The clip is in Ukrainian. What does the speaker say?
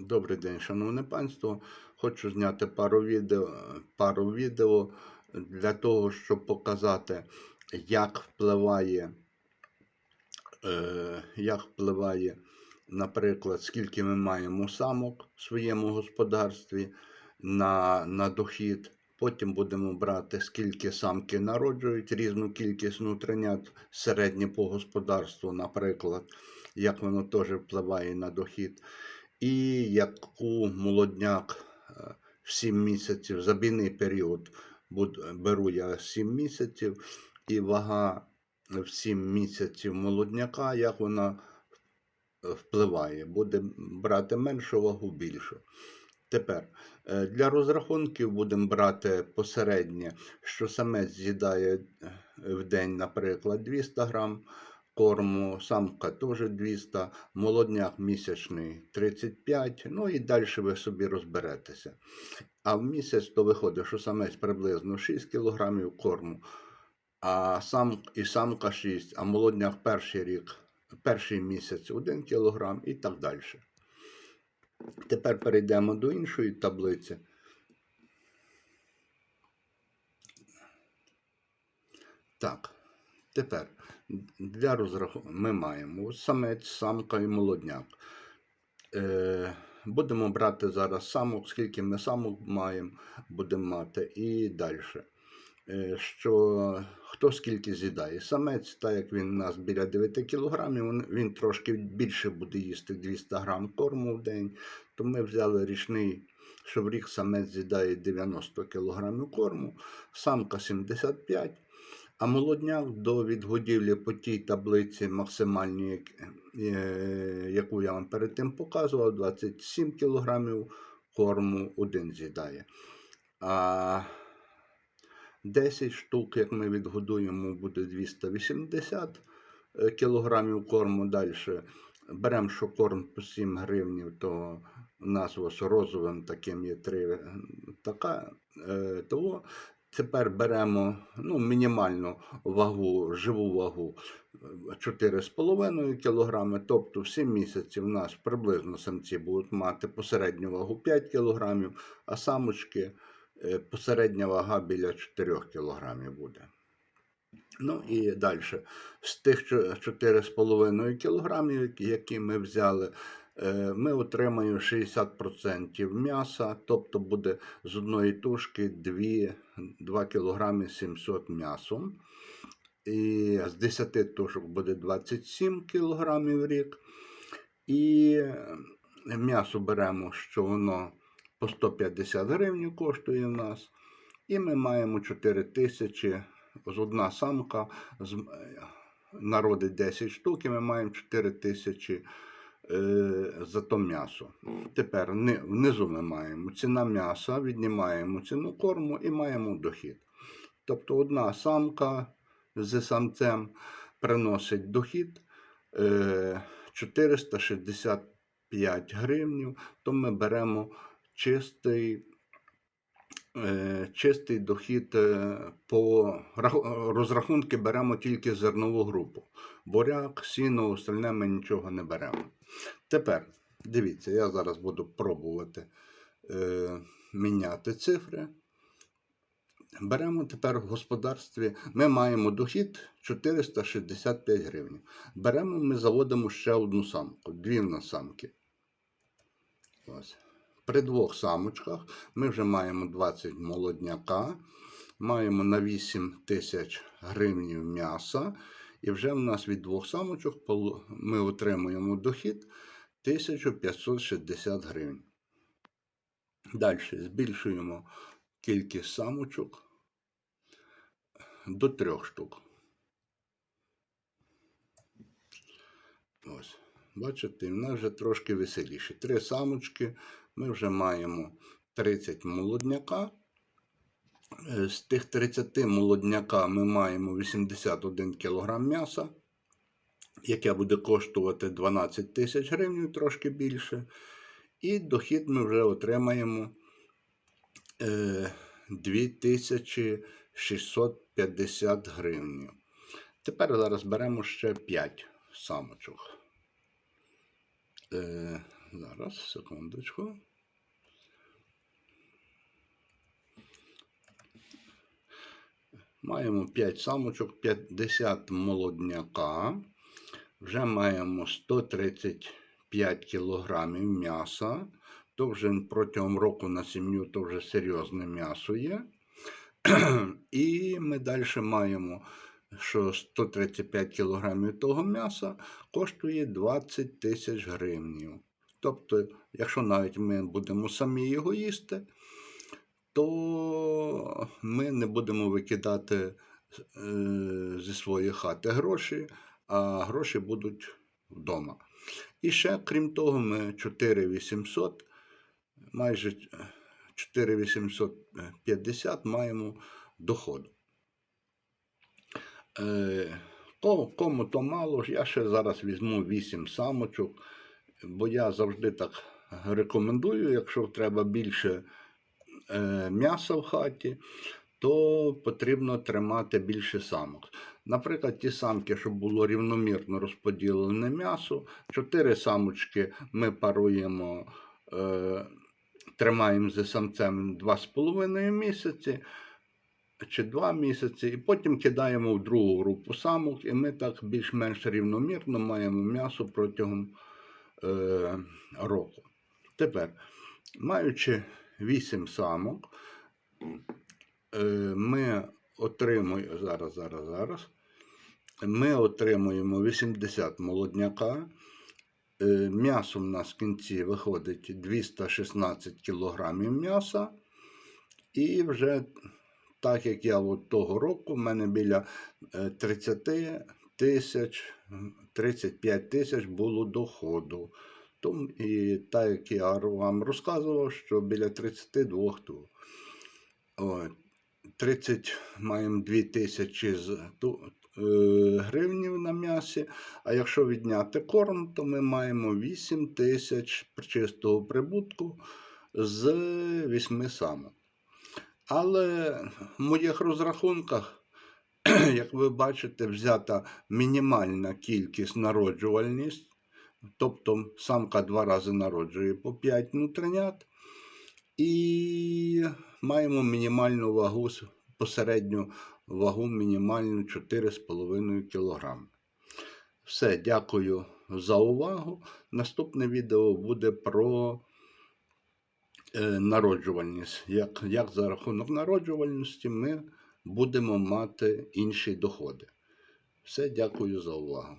Добрий день, шановне панство. Хочу зняти пару відео, пару відео для того, щоб показати, як впливає, е, як впливає, наприклад, скільки ми маємо самок в своєму господарстві на, на дохід. Потім будемо брати, скільки самки народжують, різну кількість нутринят, середнє по господарству, наприклад, як воно теж впливає на дохід і яку молодняк е, в 7 місяців, забійний період беру я 7 місяців, і вага в 7 місяців молодняка, як вона е, впливає. Буде брати меншу вагу, більшу. Тепер е, для розрахунків будемо брати посереднє, що самець з'їдає е, в день, наприклад, 200 грам корму, самка теж 200, молодняк місячний 35, ну і далі ви собі розберетеся. А в місяць то виходить, що самець приблизно 6 кг корму, а сам, і самка 6, а молодняк перший рік, перший місяць 1 кг і так далі. Тепер перейдемо до іншої таблиці. Так, тепер для розрахунку ми маємо самець, самка і молодняк. Е, будемо брати зараз самок, скільки ми самок маємо, будемо мати, і далі. Е, що хто скільки з'їдає. Самець, так як він у нас біля 9 кг, він, він трошки більше буде їсти 200 грам корму в день. То ми взяли річний, що в рік самець з'їдає 90 кг корму, самка 75 а молодняк до відгодівлі по тій таблиці максимальній, е, яку я вам перед тим показував, 27 кг корму один з'їдає. А 10 штук, як ми відгодуємо, буде 280 кг корму. Далі беремо, що корм по 7 гривнів, то у нас ось розовим таким є 3 така, е, того. Тепер беремо ну, мінімальну вагу, живу вагу е, 4,5 кг, тобто в 7 місяців у нас приблизно самці будуть мати посередню вагу 5 кг, а самочки е, посередня вага біля 4 кг буде. Ну і далі. З тих чо- 4,5 кг, які ми взяли, е, ми отримаємо 60% м'яса, тобто буде з одної тушки 2, 2 кг 700 м'ясом. І з 10 тушок буде 27 кг рік. І е, м'ясо беремо, що воно по 150 гривень коштує в нас. І ми маємо 4 тисячі, з одна самка е, народить 10 штук, і ми маємо 4 тисячі е, за то м'ясо. Тепер внизу ми маємо ціна м'яса, віднімаємо ціну корму і маємо дохід. Тобто одна самка з самцем приносить дохід е, 465 гривнів, то ми беремо чистий, е, чистий дохід е, по розрахунки беремо тільки зернову групу. Буряк, сіно, остальне ми нічого не беремо. Тепер, дивіться, я зараз буду пробувати е, міняти цифри. Беремо тепер в господарстві. Ми маємо дохід 465 гривень. Беремо, ми заводимо ще одну самку, дві в самки. Ось. При двох самочках ми вже маємо 20 молодняка, маємо на 8 тисяч гривнів м'яса, і вже в нас від двох самочок ми отримуємо дохід 1560 гривень. Далі збільшуємо кількість самочок до трьох штук. Ось. Бачите, в нас вже трошки веселіше. Три самочки, ми вже маємо 30 молодняка. Е, З тих 30 молодняка ми маємо 81 кг м'яса, яке буде коштувати 12 тисяч гривень, трошки більше. І дохід ми вже отримаємо е, 2650 гривень. Тепер зараз беремо ще 5 самочок. Е, Зараз, секундочку. Маємо 5 самочок, 50 молодняка. Вже маємо 135 кілограмів м'яса. То вже протягом року на сім'ю то вже серйозне м'ясо є. І ми далі маємо, що 135 кілограмів того м'яса коштує 20 тисяч гривнів. Тобто, якщо навіть ми будемо самі його їсти, то ми не будемо викидати е, зі своєї хати гроші, а гроші будуть вдома. І ще, крім того, ми 4800, майже 4850 маємо доходу. Е, Кому то мало, я ще зараз візьму 8 самочок, бо я завжди так рекомендую, якщо треба більше е, м'яса в хаті, то потрібно тримати більше самок. Наприклад, ті самки, щоб було рівномірно розподілене м'ясо, 4 самочки ми паруємо, е, тримаємо за самцем 2,5 місяці чи 2 місяці, і потім кидаємо в другу групу самок, і ми так більш-менш рівномірно маємо м'ясо протягом е, року. Тепер, маючи 8 самок, е, ми отримуємо зараз, зараз, зараз. Ми отримуємо 80 молодняка. Е, М'ясо в нас в кінці виходить 216 кг м'яса. І вже так як я от того року, в мене біля е, 30 тисяч, 35 тисяч було доходу. Тому, і так як я вам розказував, що біля 32 ту. От, 30 маємо 2 тисячі е, гривнів на м'ясі, а якщо відняти корм, то ми маємо 8 тисяч чистого прибутку з 8 самок. Але в моїх розрахунках, як ви бачите, взята мінімальна кількість народжувальність, тобто самка два рази народжує по 5 нутринят, і маємо мінімальну вагу, посередню вагу мінімальну 4,5 кг. Все, дякую за увагу. Наступне відео буде про народжувальність. Як, як за рахунок народжувальності ми будемо мати інші доходи. Все, дякую за увагу.